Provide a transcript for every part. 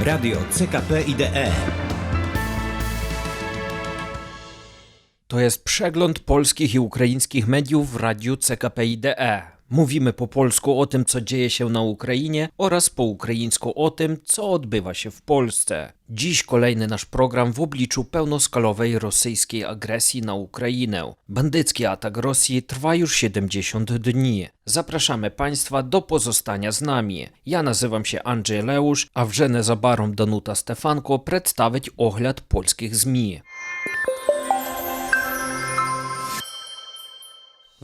Radio CKP IDE. To jest przegląd polskich i ukraińskich mediów w radiu CKP IDE. Mówimy po polsku o tym, co dzieje się na Ukrainie oraz po ukraińsku o tym, co odbywa się w Polsce. Dziś kolejny nasz program w obliczu pełnoskalowej rosyjskiej agresji na Ukrainę. Bandycki atak Rosji trwa już 70 dni. Zapraszamy Państwa do pozostania z nami. Ja nazywam się Andrzej Leusz, a wrzenę za barą Danuta Stefanko przedstawić ogląd polskich ZMI.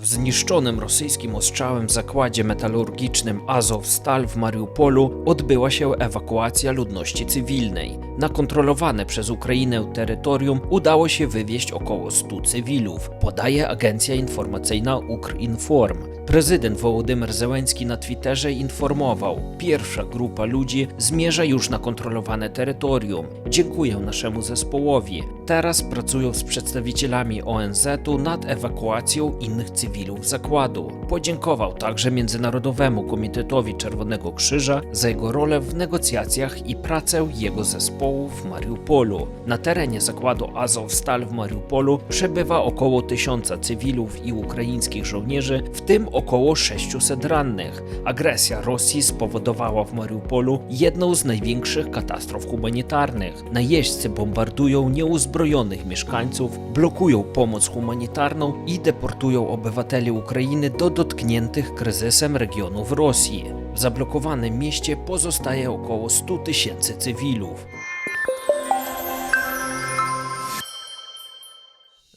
W zniszczonym rosyjskim ostrzałem zakładzie metalurgicznym Azovstal w Mariupolu odbyła się ewakuacja ludności cywilnej. Na kontrolowane przez Ukrainę terytorium udało się wywieźć około 100 cywilów, podaje agencja informacyjna Ukrinform. Prezydent Wołodymyr Zełenski na Twitterze informował: Pierwsza grupa ludzi zmierza już na kontrolowane terytorium. Dziękuję naszemu zespołowi. Teraz pracują z przedstawicielami ONZ-u nad ewakuacją innych cywilów zakładu. Podziękował także Międzynarodowemu Komitetowi Czerwonego Krzyża za jego rolę w negocjacjach i pracę jego zespołu w Mariupolu. Na terenie zakładu Azovstal w Mariupolu przebywa około tysiąca cywilów i ukraińskich żołnierzy, w tym około 600 rannych. Agresja Rosji spowodowała w Mariupolu jedną z największych katastrof humanitarnych. Najeźdźcy bombardują nieuzbrojonych mieszkańców, blokują pomoc humanitarną i deportują obywateli Ukrainy do dotkniętych kryzysem regionów Rosji. W zablokowanym mieście pozostaje około 100 tysięcy cywilów.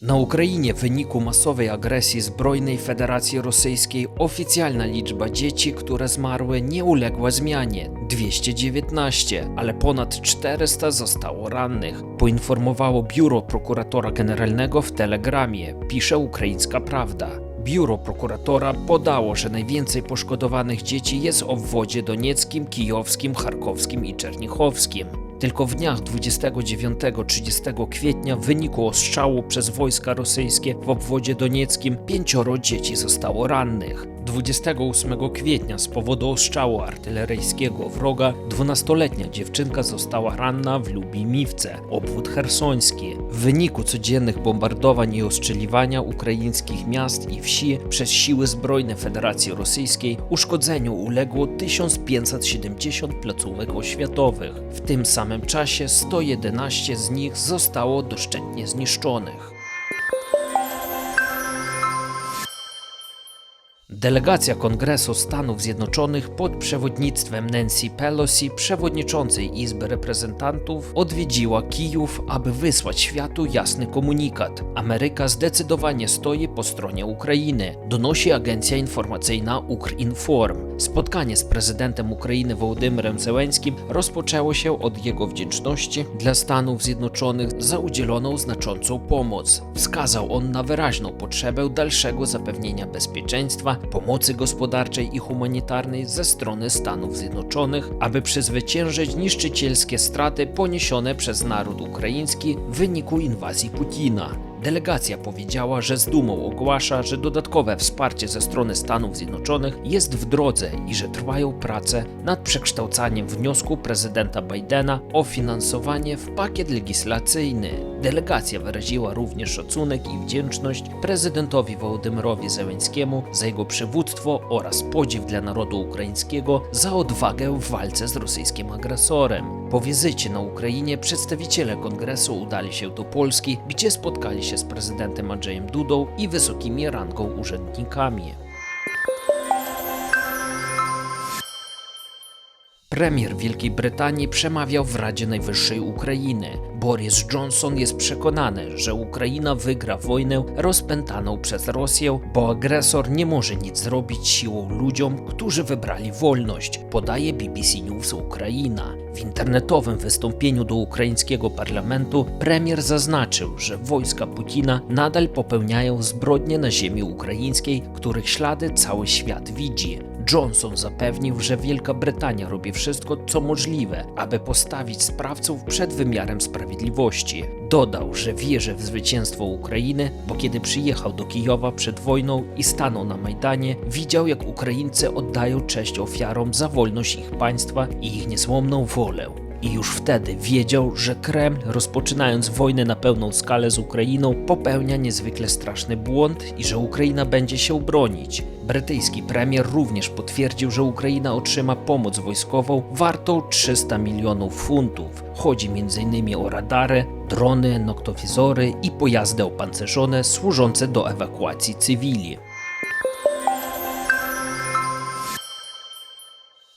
Na Ukrainie w wyniku masowej agresji zbrojnej Federacji Rosyjskiej oficjalna liczba dzieci, które zmarły, nie uległa zmianie 219, ale ponad 400 zostało rannych, poinformowało biuro prokuratora generalnego w telegramie, pisze ukraińska prawda. Biuro prokuratora podało, że najwięcej poszkodowanych dzieci jest w obwodzie donieckim, kijowskim, charkowskim i czernichowskim. Tylko w dniach 29-30 kwietnia w wyniku ostrzału przez wojska rosyjskie w obwodzie donieckim pięcioro dzieci zostało rannych. 28 kwietnia z powodu ostrzału artyleryjskiego wroga 12-letnia dziewczynka została ranna w Lubimiwce, obwód hersoński. W wyniku codziennych bombardowań i ostrzeliwania ukraińskich miast i wsi przez siły zbrojne Federacji Rosyjskiej uszkodzeniu uległo 1570 placówek oświatowych. W tym samym czasie 111 z nich zostało doszczętnie zniszczonych. Delegacja Kongresu Stanów Zjednoczonych pod przewodnictwem Nancy Pelosi, przewodniczącej Izby Reprezentantów, odwiedziła Kijów, aby wysłać światu jasny komunikat. Ameryka zdecydowanie stoi po stronie Ukrainy, donosi agencja informacyjna Ukrinform. Spotkanie z prezydentem Ukrainy Wołodymyrem Zełenskim rozpoczęło się od jego wdzięczności dla Stanów Zjednoczonych za udzieloną znaczącą pomoc. Wskazał on na wyraźną potrzebę dalszego zapewnienia bezpieczeństwa, pomocy gospodarczej i humanitarnej ze strony Stanów Zjednoczonych, aby przezwyciężyć niszczycielskie straty poniesione przez naród ukraiński w wyniku inwazji Putina. Delegacja powiedziała, że z dumą ogłasza, że dodatkowe wsparcie ze strony Stanów Zjednoczonych jest w drodze i że trwają prace nad przekształcaniem wniosku prezydenta Bidena o finansowanie w pakiet legislacyjny. Delegacja wyraziła również szacunek i wdzięczność prezydentowi Wołodymyrowi Zełenskiemu za jego przywództwo oraz podziw dla narodu ukraińskiego za odwagę w walce z rosyjskim agresorem. Po wizycie na Ukrainie przedstawiciele kongresu udali się do Polski, gdzie spotkali się z prezydentem Andrzejem Dudą i wysokimi rangą urzędnikami. Premier Wielkiej Brytanii przemawiał w Radzie Najwyższej Ukrainy. Boris Johnson jest przekonany, że Ukraina wygra wojnę rozpętaną przez Rosję, bo agresor nie może nic zrobić siłą ludziom, którzy wybrali wolność, podaje BBC News Ukraina. W internetowym wystąpieniu do ukraińskiego parlamentu premier zaznaczył, że wojska Putina nadal popełniają zbrodnie na ziemi ukraińskiej, których ślady cały świat widzi. Johnson zapewnił, że Wielka Brytania robi wszystko, co możliwe, aby postawić sprawców przed wymiarem sprawiedliwości. Dodał, że wierzy w zwycięstwo Ukrainy, bo kiedy przyjechał do Kijowa przed wojną i stanął na Majdanie, widział jak Ukraińcy oddają cześć ofiarom za wolność ich państwa i ich niezłomną wolę. I już wtedy wiedział, że Kreml, rozpoczynając wojnę na pełną skalę z Ukrainą, popełnia niezwykle straszny błąd i że Ukraina będzie się bronić. Brytyjski premier również potwierdził, że Ukraina otrzyma pomoc wojskową wartą 300 milionów funtów. Chodzi m.in. o radary, drony, noktowizory i pojazdy opancerzone służące do ewakuacji cywili.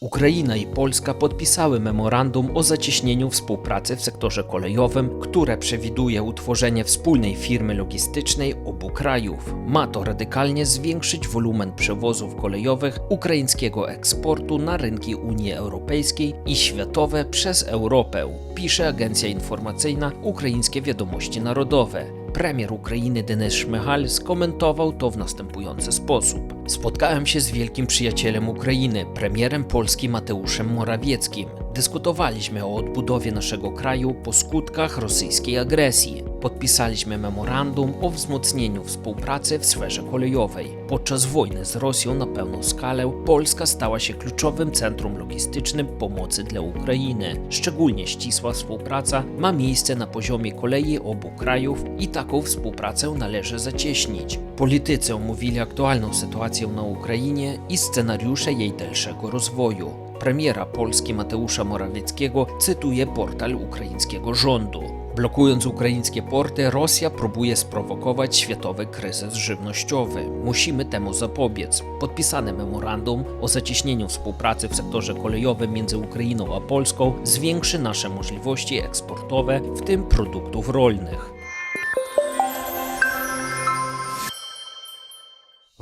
Ukraina i Polska podpisały memorandum o zacieśnieniu współpracy w sektorze kolejowym, które przewiduje utworzenie wspólnej firmy logistycznej obu krajów. Ma to radykalnie zwiększyć wolumen przewozów kolejowych ukraińskiego eksportu na rynki Unii Europejskiej i światowe przez Europę, pisze agencja informacyjna Ukraińskie Wiadomości Narodowe. Premier Ukrainy Denis Szmyhal skomentował to w następujący sposób. Spotkałem się z wielkim przyjacielem Ukrainy, premierem Polski Mateuszem Morawieckim. Dyskutowaliśmy o odbudowie naszego kraju po skutkach rosyjskiej agresji. Podpisaliśmy memorandum o wzmocnieniu współpracy w sferze kolejowej. Podczas wojny z Rosją na pełną skalę Polska stała się kluczowym centrum logistycznym pomocy dla Ukrainy. Szczególnie ścisła współpraca ma miejsce na poziomie kolei obu krajów i taką współpracę należy zacieśnić. Politycy omówili aktualną sytuację na Ukrainie i scenariusze jej dalszego rozwoju. Premiera Polski Mateusza Morawieckiego cytuje portal ukraińskiego rządu. Blokując ukraińskie porty, Rosja próbuje sprowokować światowy kryzys żywnościowy. Musimy temu zapobiec. Podpisane memorandum o zacieśnieniu współpracy w sektorze kolejowym między Ukrainą a Polską zwiększy nasze możliwości eksportowe, w tym produktów rolnych.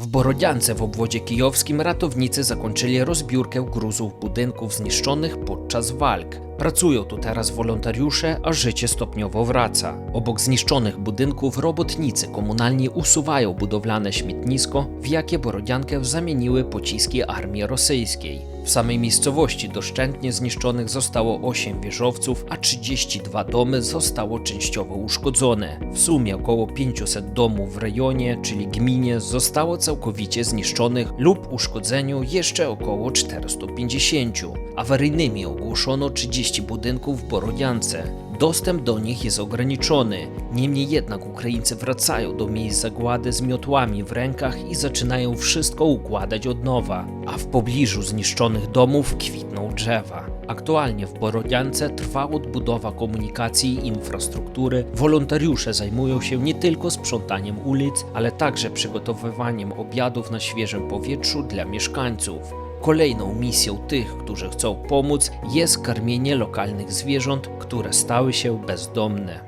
W Borodziance w obwodzie kijowskim ratownicy zakończyli rozbiórkę gruzów budynków zniszczonych podczas walk. Pracują tu teraz wolontariusze, a życie stopniowo wraca. Obok zniszczonych budynków robotnicy komunalni usuwają budowlane śmietnisko, w jakie Borodziankę zamieniły pociski armii rosyjskiej. W samej miejscowości doszczętnie zniszczonych zostało 8 wieżowców, a 32 domy zostało częściowo uszkodzone. W sumie około 500 domów w rejonie, czyli gminie, zostało całkowicie zniszczonych lub uszkodzeniu jeszcze około 450. Awaryjnymi ogłoszono 30 budynków w Borodiance. Dostęp do nich jest ograniczony. Niemniej jednak Ukraińcy wracają do miejsc zagłady z miotłami w rękach i zaczynają wszystko układać od nowa, a w pobliżu zniszczonych domów kwitną drzewa. Aktualnie w Borodiance trwa odbudowa komunikacji i infrastruktury. Wolontariusze zajmują się nie tylko sprzątaniem ulic, ale także przygotowywaniem obiadów na świeżym powietrzu dla mieszkańców. Kolejną misją tych, którzy chcą pomóc, jest karmienie lokalnych zwierząt, które stały się bezdomne.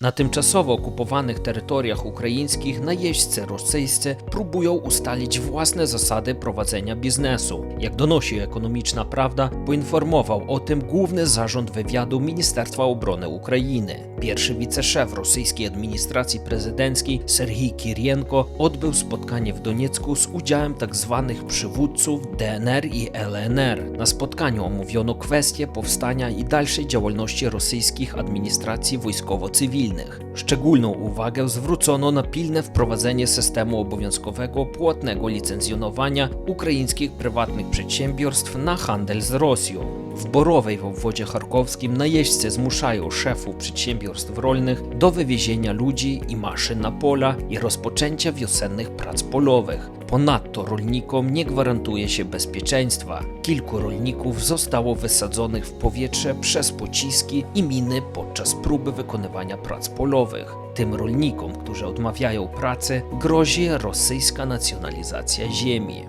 Na tymczasowo okupowanych terytoriach ukraińskich najeźdźcy rosyjscy próbują ustalić własne zasady prowadzenia biznesu. Jak donosi ekonomiczna prawda, poinformował o tym Główny Zarząd Wywiadu Ministerstwa Obrony Ukrainy. Pierwszy wiceszef rosyjskiej administracji prezydenckiej Serhii Kirienko odbył spotkanie w Doniecku z udziałem tzw. przywódców DNR i LNR. Na spotkaniu omówiono kwestie powstania i dalszej działalności rosyjskich administracji wojskowo-cywilnych. Szczególną uwagę zwrócono na pilne wprowadzenie systemu obowiązkowego płatnego licencjonowania ukraińskich prywatnych przedsiębiorstw na handel z Rosją. W Borowej w obwodzie charkowskim najeźdźcy zmuszają szefów przedsiębiorstw rolnych do wywiezienia ludzi i maszyn na pola i rozpoczęcia wiosennych prac polowych. Ponadto rolnikom nie gwarantuje się bezpieczeństwa. Kilku rolników zostało wysadzonych w powietrze przez pociski i miny podczas próby wykonywania prac polowych. Tym rolnikom, którzy odmawiają pracy, grozi rosyjska nacjonalizacja ziemi.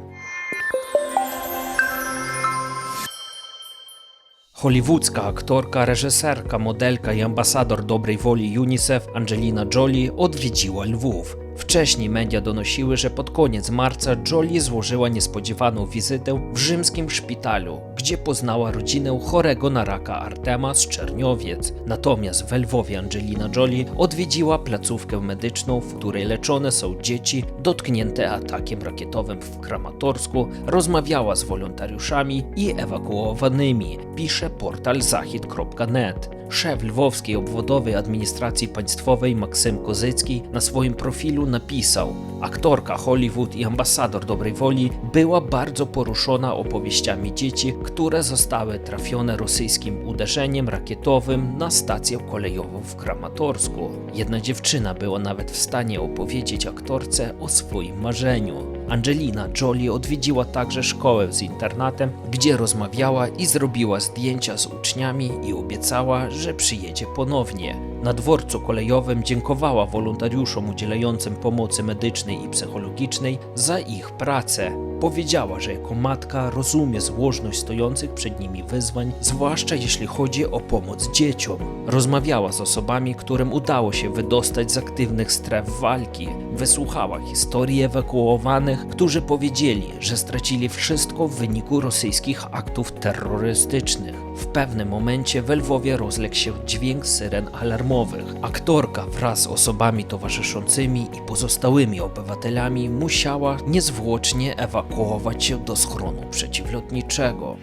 Hollywoodzka aktorka, reżyserka, modelka i ambasador dobrej woli UNICEF Angelina Jolie odwiedziła Lwów. Wcześniej media donosiły, że pod koniec marca Jolie złożyła niespodziewaną wizytę w rzymskim szpitalu, gdzie poznała rodzinę chorego na raka Artema z Czerniowiec. Natomiast w Lwowie Angelina Jolie odwiedziła placówkę medyczną, w której leczone są dzieci dotknięte atakiem rakietowym w Kramatorsku, rozmawiała z wolontariuszami i ewakuowanymi, pisze portal zachid.net. Szef Lwowskiej obwodowej administracji państwowej Maksym Kozycki na swoim profilu napisał: Aktorka Hollywood i ambasador dobrej woli była bardzo poruszona opowieściami dzieci, które zostały trafione rosyjskim uderzeniem rakietowym na stację kolejową w Kramatorsku. Jedna dziewczyna była nawet w stanie opowiedzieć aktorce o swoim marzeniu. Angelina Jolie odwiedziła także szkołę z internatem, gdzie rozmawiała i zrobiła zdjęcia z uczniami i obiecała, że przyjedzie ponownie. Na dworcu kolejowym dziękowała wolontariuszom udzielającym pomocy medycznej i psychologicznej za ich pracę. Powiedziała, że jako matka rozumie złożność stojących przed nimi wyzwań, zwłaszcza jeśli chodzi o pomoc dzieciom. Rozmawiała z osobami, którym udało się wydostać z aktywnych stref walki. Wysłuchała historii ewakuowanych, którzy powiedzieli, że stracili wszystko w wyniku rosyjskich aktów terrorystycznych. W pewnym momencie w Lwowie rozległ się dźwięk syren alarmowych. Aktorka wraz z osobami towarzyszącymi i pozostałymi obywatelami musiała niezwłocznie ewakuować się do schronu przeciwlotniczego.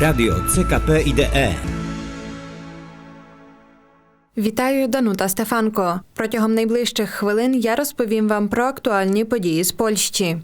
Radio CKP IDE. Вітаю, Данута Стефанко. Протягом найближчих хвилин я розповім вам про актуальні події з Польщі.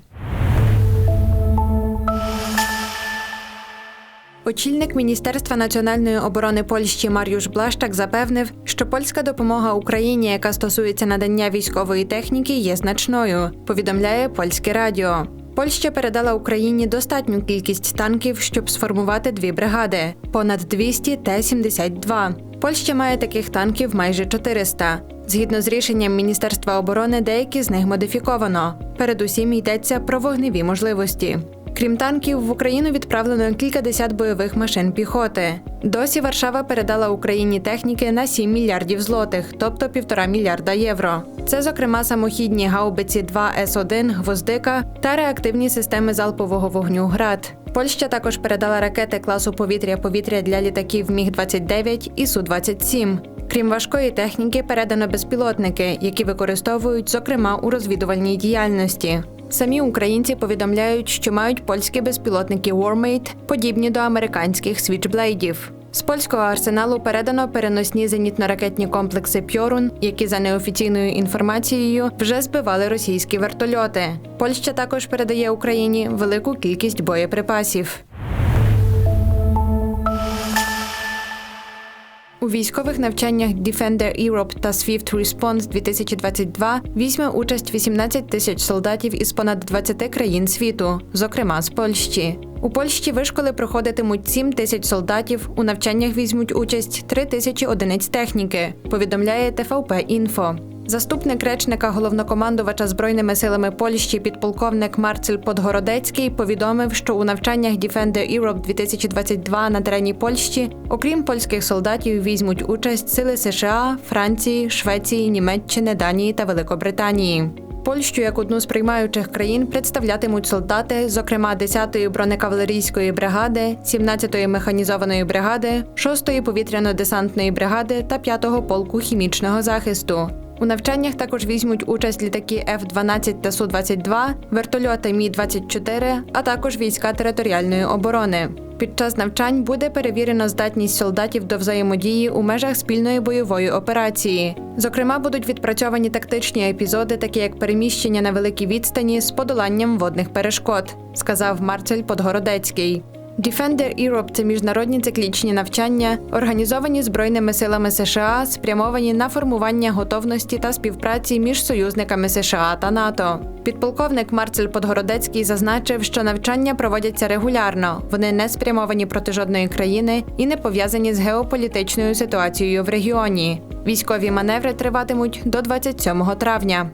Очільник Міністерства національної оборони Польщі Мар'юш Блащак запевнив, що польська допомога Україні, яка стосується надання військової техніки, є значною. Повідомляє польське радіо. Польща передала Україні достатню кількість танків, щоб сформувати дві бригади понад 200 Т-72. Польща має таких танків майже 400. Згідно з рішенням Міністерства оборони, деякі з них модифіковано. Передусім йдеться про вогневі можливості. Крім танків, в Україну відправлено кількадесят бойових машин піхоти. Досі Варшава передала Україні техніки на 7 мільярдів злотих, тобто півтора мільярда євро. Це, зокрема, самохідні гаубиці 2 С1 Гвоздика та реактивні системи залпового вогню ГРАД. Польща також передала ракети класу повітря-повітря для літаків Міг-29 і Су-27. Крім важкої техніки, передано безпілотники, які використовують, зокрема, у розвідувальній діяльності. Самі українці повідомляють, що мають польські безпілотники Warmate, подібні до американських Switchblade. З польського арсеналу передано переносні зенітно-ракетні комплекси Пьорун, які за неофіційною інформацією вже збивали російські вертольоти. Польща також передає Україні велику кількість боєприпасів. У військових навчаннях Defender Europe та Swift Response 2022 візьме участь 18 тисяч солдатів із понад 20 країн світу, зокрема з Польщі. У Польщі вишколи проходитимуть 7 тисяч солдатів. У навчаннях візьмуть участь 3 тисячі одиниць техніки. Повідомляє ТВП Інфо. Заступник речника головнокомандувача збройними силами Польщі підполковник Марцель Подгородецький повідомив, що у навчаннях Defender Europe 2022 на терені Польщі, окрім польських солдатів, візьмуть участь сили США, Франції, Швеції, Німеччини, Данії та Великобританії. Польщу як одну з приймаючих країн представлятимуть солдати, зокрема 10-ї бронекавалерійської бригади, 17-ї механізованої бригади, 6-ї повітряно-десантної бригади та 5-го полку хімічного захисту. У навчаннях також візьмуть участь літаки F-12 та Су-22, вертольоти Мі-24, а також війська територіальної оборони. Під час навчань буде перевірено здатність солдатів до взаємодії у межах спільної бойової операції. Зокрема, будуть відпрацьовані тактичні епізоди, такі як переміщення на великій відстані з подоланням водних перешкод, сказав Марцель Подгородецький. Defender Europe – це міжнародні циклічні навчання, організовані Збройними силами США, спрямовані на формування готовності та співпраці між союзниками США та НАТО. Підполковник Марцель Подгородецький зазначив, що навчання проводяться регулярно, вони не спрямовані проти жодної країни і не пов'язані з геополітичною ситуацією в регіоні. Військові маневри триватимуть до 27 травня.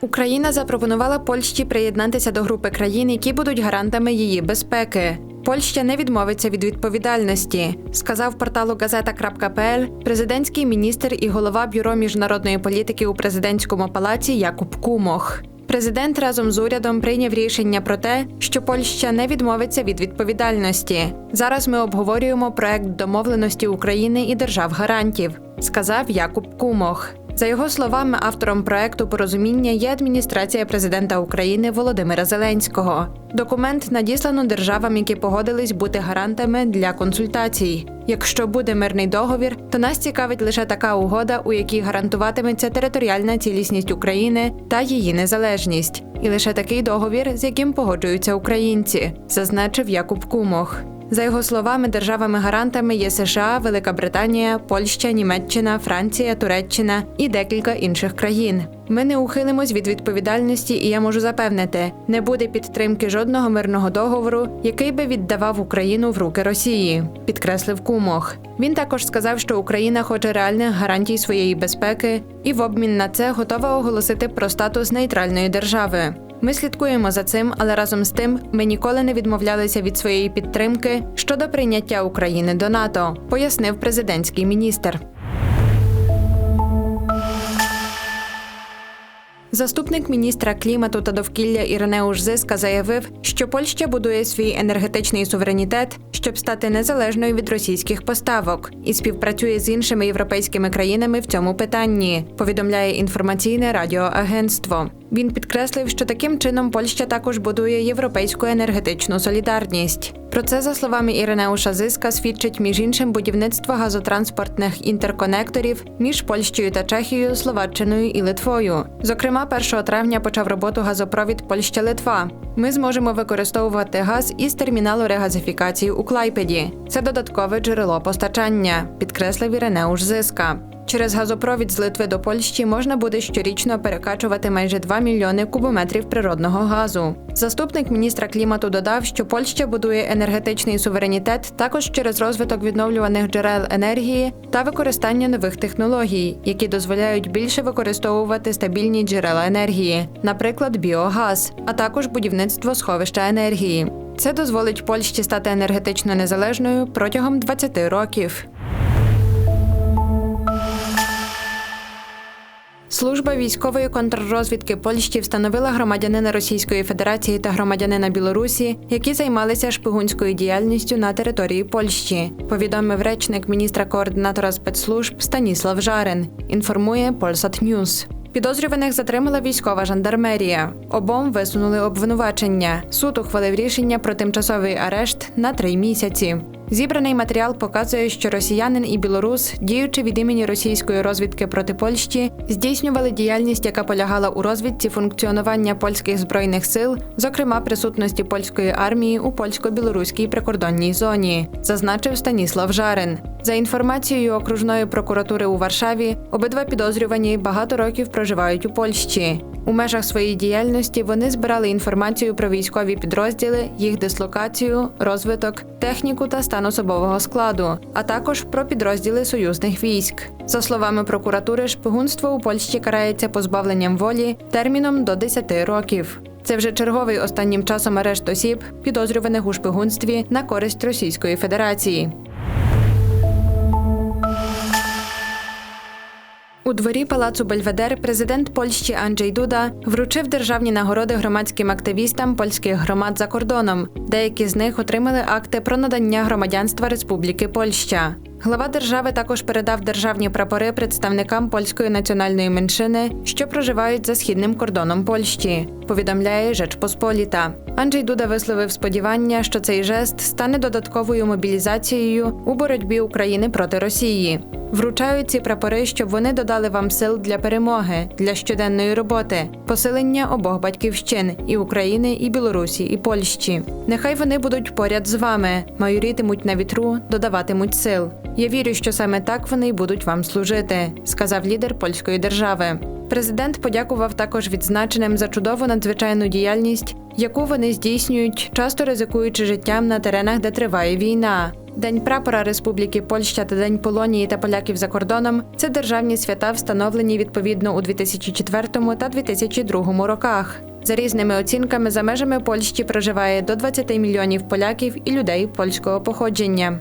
Україна запропонувала Польщі приєднатися до групи країн, які будуть гарантами її безпеки. Польща не відмовиться від відповідальності, сказав порталу Газета.пл президентський міністр і голова бюро міжнародної політики у президентському палаці Якуб Кумох. Президент разом з урядом прийняв рішення про те, що Польща не відмовиться від відповідальності. Зараз ми обговорюємо проект домовленості України і держав гарантів, сказав Якуб Кумох. За його словами, автором проекту порозуміння є адміністрація президента України Володимира Зеленського. Документ надіслано державам, які погодились бути гарантами для консультацій. Якщо буде мирний договір, то нас цікавить лише така угода, у якій гарантуватиметься територіальна цілісність України та її незалежність, і лише такий договір, з яким погоджуються українці, зазначив Якуб Кумох. За його словами, державами-гарантами є США, Велика Британія, Польща, Німеччина, Франція, Туреччина і декілька інших країн. Ми не ухилимось від відповідальності, і я можу запевнити, не буде підтримки жодного мирного договору, який би віддавав Україну в руки Росії, підкреслив Кумох. Він також сказав, що Україна хоче реальних гарантій своєї безпеки і в обмін на це готова оголосити про статус нейтральної держави. Ми слідкуємо за цим, але разом з тим ми ніколи не відмовлялися від своєї підтримки щодо прийняття України до НАТО, пояснив президентський міністр. Заступник міністра клімату та довкілля Іринеуш Зиска заявив, що Польща будує свій енергетичний суверенітет, щоб стати незалежною від російських поставок, і співпрацює з іншими європейськими країнами в цьому питанні. Повідомляє інформаційне радіоагентство. Він підкреслив, що таким чином Польща також будує європейську енергетичну солідарність. Про це, за словами Іринеуша Зиска, свідчить між іншим будівництво газотранспортних інтерконекторів між Польщею та Чехією, Словаччиною і Литвою. Зокрема, 1 травня почав роботу газопровід Польща-Литва. Ми зможемо використовувати газ із терміналу регазифікації у Клайпеді. Це додаткове джерело постачання, підкреслив Іринеуш Зиска. Через газопровід з Литви до Польщі можна буде щорічно перекачувати майже 2 мільйони кубометрів природного газу. Заступник міністра клімату додав, що Польща будує енергетичний суверенітет також через розвиток відновлюваних джерел енергії та використання нових технологій, які дозволяють більше використовувати стабільні джерела енергії, наприклад, біогаз, а також будівництво сховища енергії. Це дозволить Польщі стати енергетично незалежною протягом 20 років. Служба військової контррозвідки Польщі встановила громадянина Російської Федерації та громадянина Білорусі, які займалися шпигунською діяльністю на території Польщі. Повідомив речник міністра координатора спецслужб Станіслав Жарин. Інформує Polsat News. Підозрюваних затримала військова жандармерія. Обом висунули обвинувачення. Суд ухвалив рішення про тимчасовий арешт на три місяці. Зібраний матеріал показує, що росіянин і білорус, діючи від імені російської розвідки проти Польщі, здійснювали діяльність, яка полягала у розвідці функціонування польських збройних сил, зокрема присутності польської армії у польсько-білоруській прикордонній зоні, зазначив Станіслав Жарин. За інформацією окружної прокуратури у Варшаві, обидва підозрювані багато років проживають у Польщі. У межах своєї діяльності вони збирали інформацію про військові підрозділи, їх дислокацію, розвиток, техніку та стан особового складу, а також про підрозділи союзних військ. За словами прокуратури, шпигунство у Польщі карається позбавленням волі терміном до 10 років. Це вже черговий останнім часом арешт осіб, підозрюваних у шпигунстві на користь Російської Федерації. У дворі палацу Бельведер президент Польщі Анджей Дуда вручив державні нагороди громадським активістам польських громад за кордоном. Деякі з них отримали акти про надання громадянства Республіки Польща. Глава держави також передав державні прапори представникам польської національної меншини, що проживають за східним кордоном Польщі. Повідомляє Жечпосполіта. Анджей Дуда висловив сподівання, що цей жест стане додатковою мобілізацією у боротьбі України проти Росії. Вручаю ці прапори, щоб вони додали вам сил для перемоги, для щоденної роботи, посилення обох батьківщин і України, і Білорусі, і Польщі. Нехай вони будуть поряд з вами, майорітимуть на вітру, додаватимуть сил. Я вірю, що саме так вони й будуть вам служити, сказав лідер польської держави. Президент подякував також відзначеним за чудову надзвичайну діяльність, яку вони здійснюють, часто ризикуючи життям на теренах, де триває війна. День прапора Республіки Польща та День Полонії та поляків за кордоном це державні свята, встановлені відповідно у 2004 та 2002 роках. За різними оцінками, за межами Польщі проживає до 20 мільйонів поляків і людей польського походження.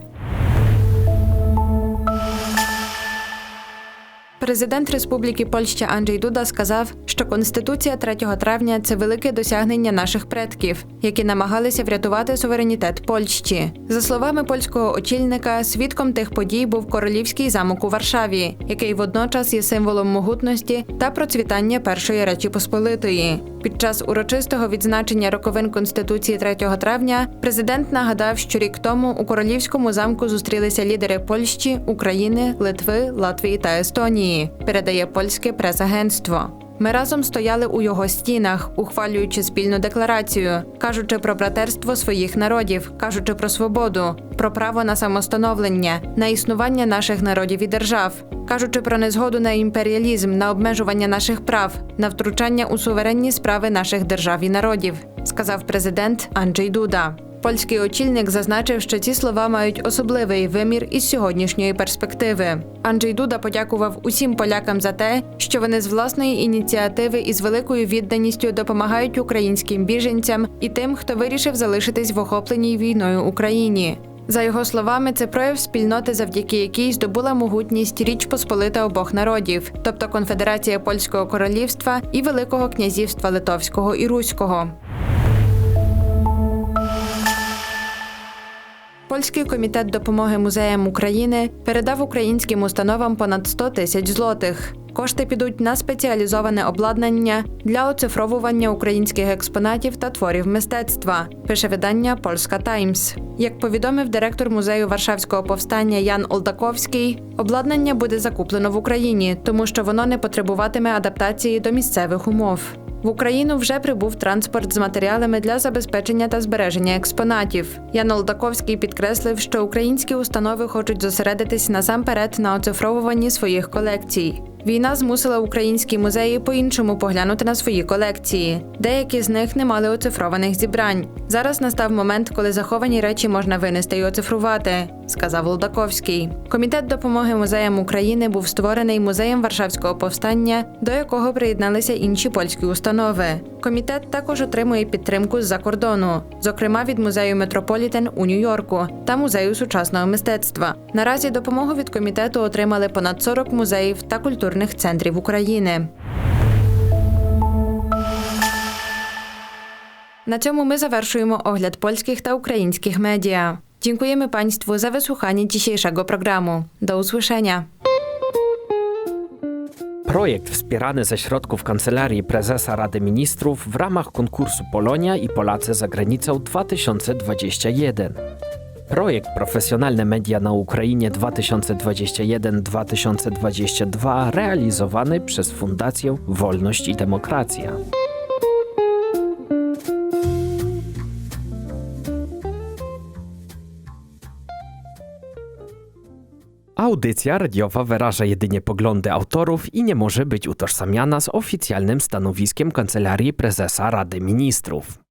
Президент Республіки Польща Анджей Дуда сказав, що Конституція 3 травня це велике досягнення наших предків, які намагалися врятувати суверенітет Польщі. За словами польського очільника, свідком тих подій був королівський замок у Варшаві, який водночас є символом могутності та процвітання Першої Речі Посполитої. Під час урочистого відзначення роковин Конституції 3 травня президент нагадав, що рік тому у королівському замку зустрілися лідери Польщі, України, Литви, Латвії та Естонії. Передає польське прес-агентство. Ми разом стояли у його стінах, ухвалюючи спільну декларацію, кажучи про братерство своїх народів, кажучи про свободу, про право на самостановлення, на існування наших народів і держав, кажучи про незгоду на імперіалізм, на обмежування наших прав, на втручання у суверенні справи наших держав і народів, сказав президент Анджей Дуда. Польський очільник зазначив, що ці слова мають особливий вимір із сьогоднішньої перспективи. Анджей Дуда подякував усім полякам за те, що вони з власної ініціативи і з великою відданістю допомагають українським біженцям і тим, хто вирішив залишитись в охопленій війною Україні. За його словами, це прояв спільноти, завдяки якій здобула могутність Річ Посполита обох народів, тобто Конфедерація Польського королівства і Великого князівства Литовського і Руського. Польський комітет допомоги музеям України передав українським установам понад 100 тисяч злотих. Кошти підуть на спеціалізоване обладнання для оцифровування українських експонатів та творів мистецтва. Пише видання Польська Таймс. Як повідомив директор музею Варшавського повстання Ян Олдаковський, обладнання буде закуплено в Україні, тому що воно не потребуватиме адаптації до місцевих умов. В Україну вже прибув транспорт з матеріалами для забезпечення та збереження експонатів. Ян Олдаковський підкреслив, що українські установи хочуть зосередитись насамперед на оцифровуванні своїх колекцій. Війна змусила українські музеї по-іншому поглянути на свої колекції. Деякі з них не мали оцифрованих зібрань. Зараз настав момент, коли заховані речі можна винести і оцифрувати, сказав Лудаковський. Комітет допомоги музеям України був створений музеєм Варшавського повстання, до якого приєдналися інші польські установи. Комітет також отримує підтримку з-за кордону, зокрема від музею Метрополітен у Нью-Йорку та музею сучасного мистецтва. Наразі допомогу від комітету отримали понад 40 музеїв та культурних центрів України. Na цьому ми завершуємо огляд польskich та українських медіа. Dziękujemy Państwu za wysłuchanie dzisiejszego programu. Do usłyszenia. Projekt wspierany ze środków Kancelarii Prezesa Rady Ministrów w ramach konkursu Polonia i Polacy za granicą 2021. Projekt Profesjonalne Media na Ukrainie 2021-2022 realizowany przez Fundację Wolność i Demokracja. Audycja radiowa wyraża jedynie poglądy autorów i nie może być utożsamiana z oficjalnym stanowiskiem Kancelarii Prezesa Rady Ministrów.